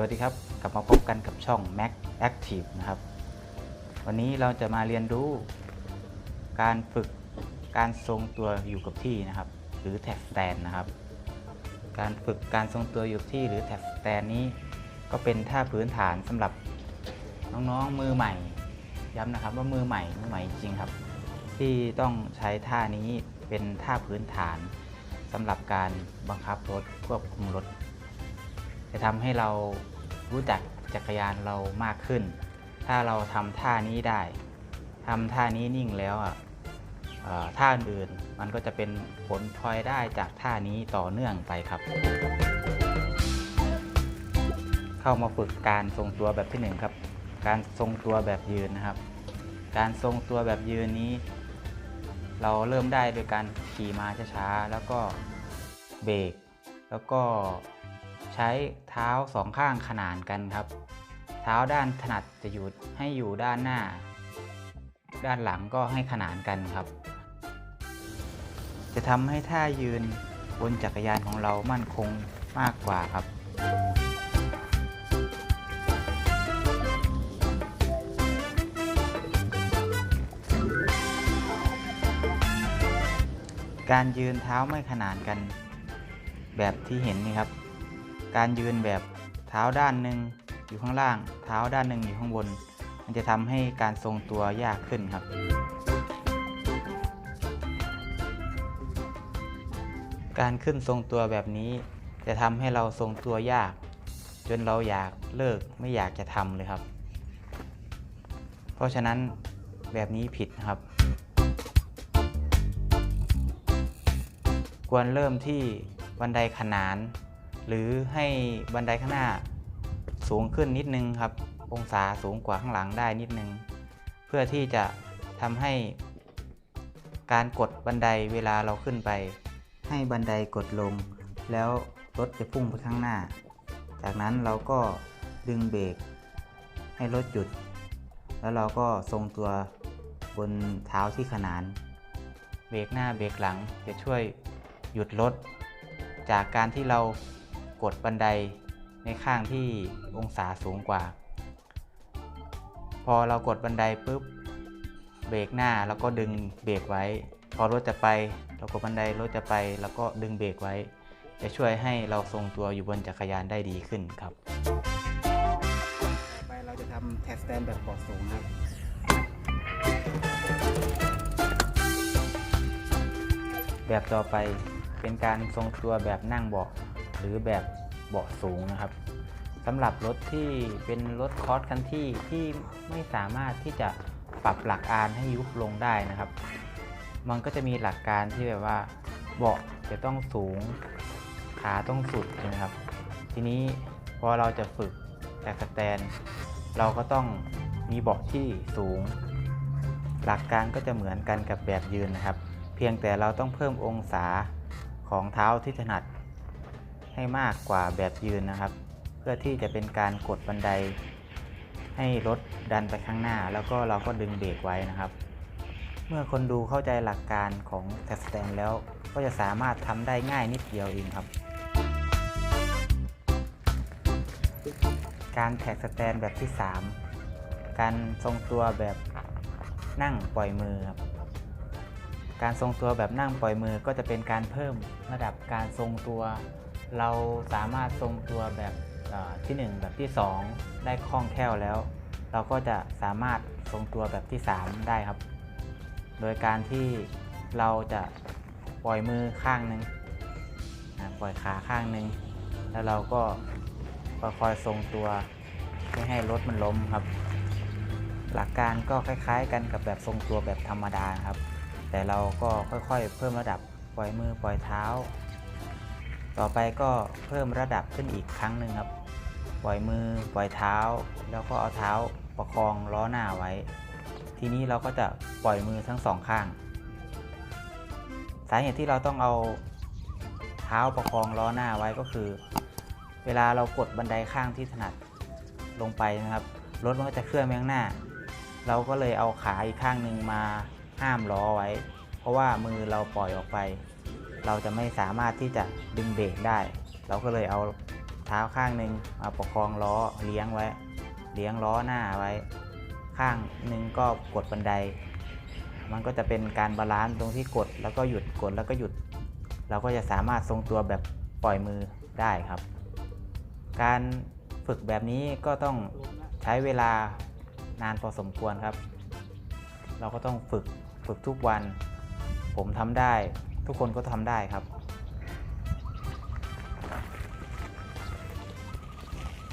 วัสดีครับ กลับมาพบกันกับช่อง Mac Active นะครับ วันนี้เราจะมาเรียนรู้ การฝึกการทรงตัวอยู่กับที่นะครับ หรือแท็บสแตนนะครับ การฝึกการทรงตัวอยู่ที่หรือแท็บสแตนนี้ ก็เป็นท่าพื้นฐานสำหรับน้องๆมือใหม่ ย้ำนะครับว่ามือใหม่มือใหม่จริงครับ ที่ต้องใช้ท่านี้เป็นท่าพื้นฐานสำหรับการบังคับรถควบคุมรถ จะทำให้เรารู้จักจักรยานเรามากขึ้น ถ้าเราทำท่านี้ได้ทำท่านี้นิ่งแล้วอะท่าอื่นมันก็จะเป็นผลพลอยได้จากท่านี้ต่อเนื่องไปครับ เข้ามาฝึกการทรงตัวแบบที่หนึ่งครับ การทรงตัวแบบยืนนะครับ การทรงตัวแบบยืนนี้ เราเริ่มได้โดยการขี่มาช้าๆแล้วก็เบรกแล้วก็ ใช้เท้าสองข้างขนานกันครับ เท้าด้านถนัดจะอยู่ให้อยู่ด้านหน้า ด้านหลังก็ให้ขนานกันครับ จะทำให้ท่ายืนบนจักรยานของเรามั่นคงมากกว่าครับการยืนเท้าไม่ขนานกัน แบบที่เห็นนี่ครับ การยืนแบบเท้าด้านหนึ่งอยู่ข้างล่าง เท้าด้านหนึ่งอยู่ข้างบน มันจะทำให้การทรงตัวยากขึ้นครับ การขึ้นทรงตัวแบบนี้ จะทำให้เราทรงตัวยาก จนเราอยากเลิกไม่อยากจะทำเลยครับ เพราะฉะนั้นแบบนี้ผิดนะครับ ควรเริ่มที่บันไดขนาน หรือให้บันไดข้างหน้าสูงขึ้นนิดนึงครับ องศาสูงกว่าข้างหลังได้นิดนึง เพื่อที่จะทำให้การกดบันไดเวลาเราขึ้นไป ให้บันไดกดลง แล้วรถจะพุ่งไปข้างหน้า จากนั้นเราก็ดึงเบรกให้รถหยุด แล้วเราก็ทรงตัวบนเท้าที่ขนาน เบรกหน้าเบรกหลังจะช่วยหยุดรถจากการที่เรา กดบันไดในข้างที่องศาสูงกว่า พอเรากดบันไดปุ๊บเบรกหน้าแล้วก็ดึงเบรกไว้ พอรถจะไปเรากดบันไดรถจะไป แล้วก็ดึงเบรกไว้ จะช่วยให้เราทรงตัวอยู่บนจักรยานได้ดีขึ้นครับ ไปเราจะทำแท็บสแตนแบบเบาะสูงครับแบบต่อไปเป็นการทรงตัวแบบนั่งเบาะ หรือแบบเบาะสูงนะครับสำหรับรถที่เป็นรถคอร์สคันที่ที่ไม่สามารถที่จะปรับหลักอานให้ยุบลงได้นะครับ มันก็จะมีหลักการที่แบบว่าเบาะจะต้องสูงขาต้องสุดใช่ไหมครับ ทีนี้พอเราจะฝึกแต่สแตน เราก็ต้องมีเบาะที่สูง หลักการก็จะเหมือนกันกับแบบยืนนะครับ เพียงแต่เราต้องเพิ่มองศาของเท้าที่ถนัด ให้มากกว่าแบบยืนนะครับ เพื่อที่จะเป็นการกดบันได ให้รถดันไปข้างหน้า แล้วก็เราก็ดึงเบรกไว้นะครับ เมื่อคนดูเข้าใจหลักการของแท็สแตนแล้วก็จะสามารถทำได้ง่ายนิดเดียวเองครับการแท็กสแตนแบบที่ 3 การทรงตัวแบบนั่งปล่อยมือครับ การทรงตัวแบบนั่งปล่อยมือก็จะเป็นการเพิ่มระดับการทรงตัว เราสามารถทรงตัวแบบเอ่อที่ 1 แบบที่ 2 ได้คล่องแคล่วแล้ว เราก็จะสามารถทรงตัวแบบที่ 3 ได้ครับ โดยการที่เราจะปล่อยมือข้างหนึ่งปล่อยขาข้างหนึ่งแล้วเราก็คอยๆทรงตัวไม่ให้รถมันล้มครับ หลักการก็คล้ายๆ กันกับแบบทรงตัวแบบธรรมดาครับ แต่เราก็ค่อยๆ เพิ่มระดับปล่อยมือปล่อยเท้า ต่อไปก็เพิ่มระดับขึ้นอีกครั้งหนึ่งครับ ปล่อยมือปล่อยเท้า แล้วก็เอาเท้าประคองล้อหน้าไว้ ทีนี้เราก็จะปล่อยมือทั้งสองข้าง สาเหตุที่เราต้องเอาเท้าประคองล้อหน้าไว้ก็คือ เวลาเรากดบันไดข้างที่ถนัดลงไปนะครับรถมันก็จะเคลื่อนไปข้างหน้า เราก็เลยเอาขาอีกข้างหนึ่งมาห้ามล้อไว้ เพราะว่ามือเราปล่อยออกไป เราจะไม่สามารถที่จะดึงเบรกได้ เราก็เลยเอาเท้าข้างหนึ่งมาประคองล้อเลี้ยงไว้ เลี้ยงล้อหน้าไว้ ข้างหนึ่งก็กดบันได มันก็จะเป็นการบาลานซ์ตรงที่กดแล้วก็หยุดกดแล้วก็หยุด เราก็จะสามารถทรงตัวแบบปล่อยมือได้ครับ การฝึกแบบนี้ก็ต้องใช้เวลานานพอสมควรครับ เราก็ต้องฝึกฝึกทุกวัน ผมทำได้ ทุกคนก็ทำได้ครับ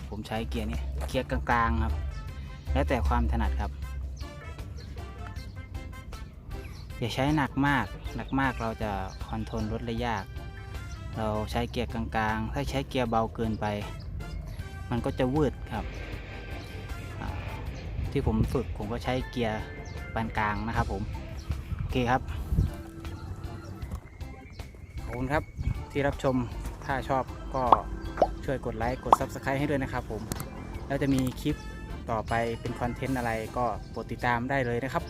ผมใช้เกียร์นี้เกียร์กลางๆครับ แล้วแต่ความถนัดครับ อย่าใช้หนักมาก หนักมากเราจะคอนโทรลรถได้ยาก เราใช้เกียร์กลางๆ ถ้าใช้เกียร์เบาเกินไป มันก็จะวืดครับที่ผมฝึกผมก็ใช้เกียร์ปานกลางนะครับผม โอเคครับ อบคุณครับที่รับชมถ้าชอบก็ช่วยกดไลค์กด Subscribe ให้ด้วยนะครับผม แล้วจะมีคลิปต่อไปเป็นคอนเทนต์อะไรก็โปรดติดตามได้เลยนะครับ